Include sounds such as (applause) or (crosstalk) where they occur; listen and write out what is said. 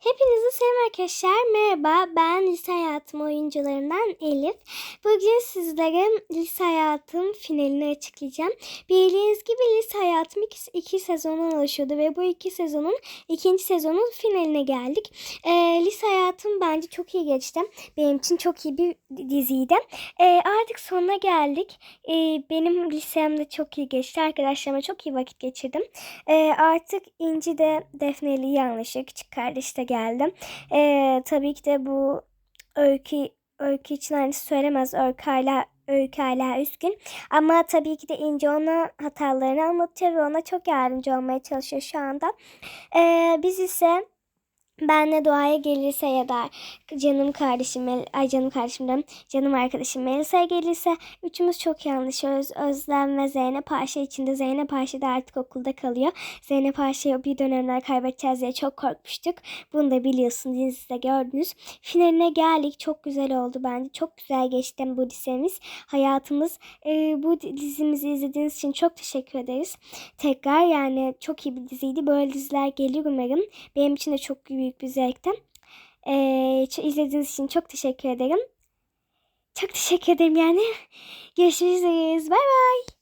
Hepinize selam arkadaşlar. Merhaba. Ben lise hayatım oyuncularından Elif. Bugün sizlere lise hayatım finalini açıklayacağım. Bildiğiniz gibi lise hayatım iki, iki sezondan oluşuyordu ve bu iki sezonun ikinci sezonun finaline geldik. Ee, lise hayatım bence çok iyi geçti. Benim için çok iyi bir diziydi. Ee, artık sonuna geldik. Ee, benim lisemde çok iyi geçti. Arkadaşlarıma çok iyi vakit geçirdim. Ee, artık İnci de Defne ile iyi anlaşıyor. Küçük kardeş de geldi. Ee, tabii ki de bu öykü öykü için aynısı söylemez. Öykü hala öykü hala üzgün. Ama tabii ki de İnci ona hatalarını anlatıyor ve ona çok yardımcı olmaya çalışıyor şu anda. Ee, biz ise benle doğaya gelirse ya da canım kardeşim, ay canım kardeşim diyorum, canım arkadaşım Melisa'ya gelirse üçümüz çok iyi anlaşıyoruz. Özlem ve Zeynep Ayşe içinde Zeynep Ayşe de artık okulda kalıyor. Zeynep Ayşe'yi bir dönemler kaybedeceğiz diye çok korkmuştuk. Bunu da biliyorsunuz dizide gördünüz. Finaline geldik. Çok güzel oldu bence. Çok güzel geçti bu dizimiz. Hayatımız. Ee, bu dizimizi izlediğiniz için çok teşekkür ederiz. Tekrar yani çok iyi bir diziydi. Böyle diziler gelir umarım. Benim için de çok büyük bir zevkti. Ee, izlediğiniz için çok teşekkür ederim. Çok teşekkür ederim yani. (laughs) Görüşürüz. Bay bay.